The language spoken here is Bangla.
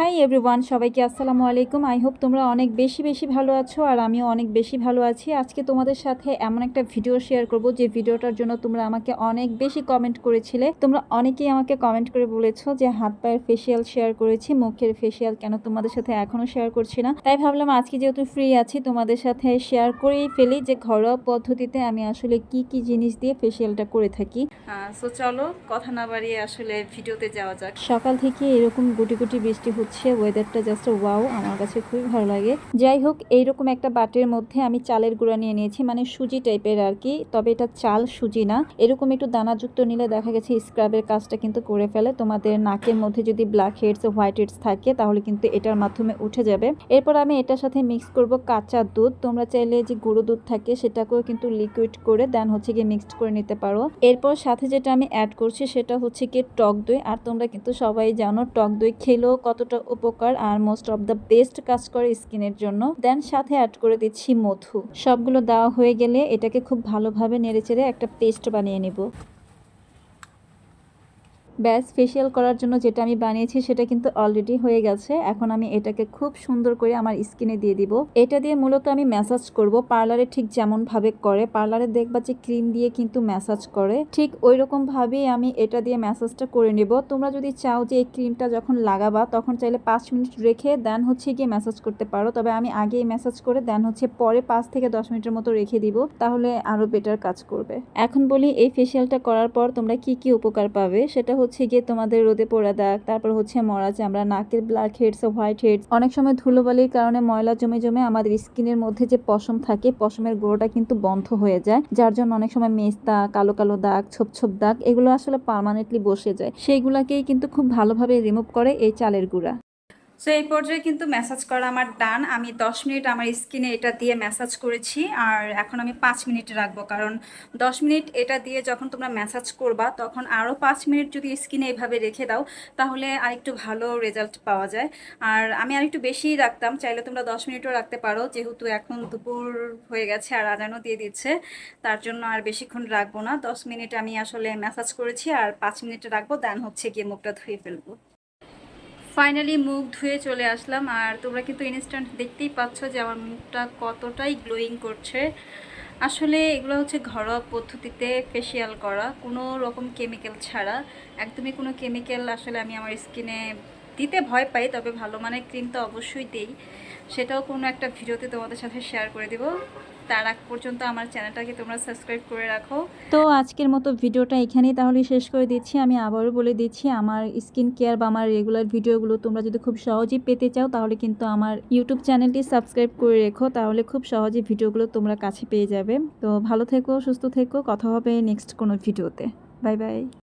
হাই এভরিওয়ান সবাইকে আসসালামু আলাইকুম। আই হোপ তোমরা অনেক বেশি বেশি ভালো আছো আর আমিও অনেক বেশি ভালো আছি। আজকে তোমাদের সাথে এমন একটা ভিডিও শেয়ার করব যে ভিডিওটার জন্য তোমরা আমাকে অনেক বেশি কমেন্ট করেছিলে। তোমরা অনেকেই আমাকে কমেন্ট করে বলেছ যে হাত পায়ের ফেসিয়াল শেয়ার করেছি মুখের ফেসিয়াল কেন তোমাদের সাথে এখনও শেয়ার করছি না। তাই ভাবলাম আজকে যেহেতু ফ্রি আছি তোমাদের সাথে শেয়ার করেই ফেলি যে ঘরোয়া পদ্ধতিতে আমি আসলে কি কি জিনিস দিয়ে ফেসিয়ালটা করে থাকি। সো চলো কথা না বাড়িয়ে আসলে ভিডিওতে যাওয়া যাক। সকাল থেকে এরকম গুটি গুটি বৃষ্টি হচ্ছে ওয়েদারটা জাস্ট ওয়াও আমার কাছে খুবই ভালো লাগে। যাই হোক, এইরকম একটা বাটির মধ্যে আমি চালের গুঁড়া নিয়ে নিয়েছি মানে সুজি টাইপের আর কি, তবে এটা চাল সুজি না। এরকম একটু দানাযুক্ত নিলে দেখা গেছে স্ক্রাবের কাজটা কিন্তু করে ফেলে। তোমাদের নাকের মধ্যে যদি ব্ল্যাক হেডস হোয়াইট হেডস থাকে, তাহলে কিন্তু এটার মাধ্যমে উঠে যাবে। এরপর আমি এটার সাথে মিক্স করব কাঁচা দুধ। তোমরা চাইলে যে গুঁড়ো দুধ থাকে, সেটাকেও কিন্তু লিকুইড করে দেন হচ্ছে গিয়ে মিক্সড করে নিতে পারো। এরপর সাথে যেটা আমি অ্যাড করছি, সেটা হচ্ছে কি টক দই। আর তোমরা কিন্তু সবাই জানো, টক দই খেলেও কতটা উপকার আর মোস্ট অফ দ্য বেস্ট কাজ করে স্কিনের জন্য। দেন সাথে অ্যাড করে দিচ্ছি মধু। সবগুলো দেওয়া হয়ে গেলে এটাকে খুব ভালোভাবে নেড়েচেড়ে একটা পেস্ট বানিয়ে নেব। ব্যাস ফেসিয়াল করার জন্য যেটা আমি বানিয়েছি সেটা কিন্তু অলরেডি হয়ে গেছে। এখন আমি এটাকে খুব সুন্দর করে আমার স্কিনে দিয়ে দিব। এটা দিয়ে মূলত আমি ম্যাসাজ করব। পার্লারে ঠিক যেমন ভাবে করে পার্লারে দেখবা যে ক্রিম দিয়ে কিন্তু ম্যাসাজ করে। ঠিক ওই রকম ভাবেই আমি এটা দিয়ে ম্যাসাজটা করে নেব। তোমরা যদি চাও যে এই ক্রিমটা যখন লাগাবা, তখন চাইলে পাঁচ মিনিট রেখে দেন হচ্ছে গিয়ে ম্যাসাজ করতে পারো। তবে আমি আগেই ম্যাসাজ করে দেন হচ্ছে পরে পাঁচ থেকে দশ মিনিটের মতো রেখে দিব। তাহলে আরও বেটার কাজ করবে। এখন বলি, এই ফেসিয়ালটা করার পর তোমরা কি কি উপকার পাবে? সেটা হচ্ছে গিয়ে তোমাদের রোদে পোড়া দাগ, তারপর হচ্ছে মরা চামড়া, নাকের ব্ল্যাক হেডস হোয়াইট হেডস অনেক সময় ধুলোবালির কারণে ময়লা জমে জমে আমাদের স্কিনের মধ্যে যে পশম থাকে, পশমের গোড়াটা কিন্তু বন্ধ হয়ে যায়, যার জন্য অনেক সময় মেস্তা কালো কালো দাগ, ছোপ ছোপ দাগ, এগুলো আসলে পার্মানেন্টলি বসে যায়। সেইগুলাকেই কিন্তু খুব ভালোভাবে রিমুভ করে এই চালের গুঁড়া। সো এই পর্যায়ে কিন্তু ম্যাসাজ করা আমার ডান আমি 10 মিনিট আমার স্কিনে এটা দিয়ে ম্যাসাজ করেছি আর এখন আমি 5 মিনিট রাখব। কারণ 10 মিনিট এটা দিয়ে যখন তোমরা ম্যাসাজ করবা, তখন আরও 5 মিনিট যদি স্কিনে এইভাবে রেখে দাও, তাহলে আরেকটু ভালো রেজাল্ট পাওয়া যায়। আর আমি আরেকটু বেশিই রাখতাম, চাইলে তোমরা 10 মিনিটও রাখতে পারো। যেহেতু এখন দুপুর হয়ে গেছে আর আজানও দিয়ে দিচ্ছে, তার জন্য আর বেশিক্ষণ রাখব না। 10 মিনিট আমি আসলে ম্যাসাজ করেছি আর 5 মিনিট রাখব দেন হচ্ছে গিয়ে মুখটা ধুয়ে ফেলব। ফাইনালি মুখ ধুয়ে চলে আসলাম। আর তোমরা কিন্তু ইনস্ট্যান্ট দেখতেই পাচ্ছ যে আমার মুখটা কতটাই গ্লোয়িং করছে। আসলে এগুলো হচ্ছে ঘরোয়া পদ্ধতিতে ফেসিয়াল করা, কোনো রকম কেমিক্যাল ছাড়া। একদমই কোনো কেমিক্যাল আসলে আমি আমার স্কিনে দিতে ভয় পাই, তবে ভালো মানের ক্রিম তো অবশ্যই দিই। সেটাও কোনো একটা ভিডিওতে তোমাদের সাথে শেয়ার করে দিব। তার আগ পর্যন্ত আমার চ্যানেলটাকে তোমরা সাবস্ক্রাইব করে রাখো। তো আজকের মতো ভিডিওটা এখানেই তাহলে শেষ করে দিচ্ছি। আমি আবারও বলে দিচ্ছি, আমার স্কিন কেয়ার বা আমার রেগুলার ভিডিওগুলো তোমরা যদি খুব সহজেই পেতে চাও, তাহলে কিন্তু আমার ইউটিউব চ্যানেলটি সাবস্ক্রাইব করে রেখো। তাহলে খুব সহজেই ভিডিওগুলো তোমরা কাছে পেয়ে যাবে। তো ভালো থেকো, সুস্থ থেকো। কথা হবে নেক্সট কোনো ভিডিওতে। Bye bye.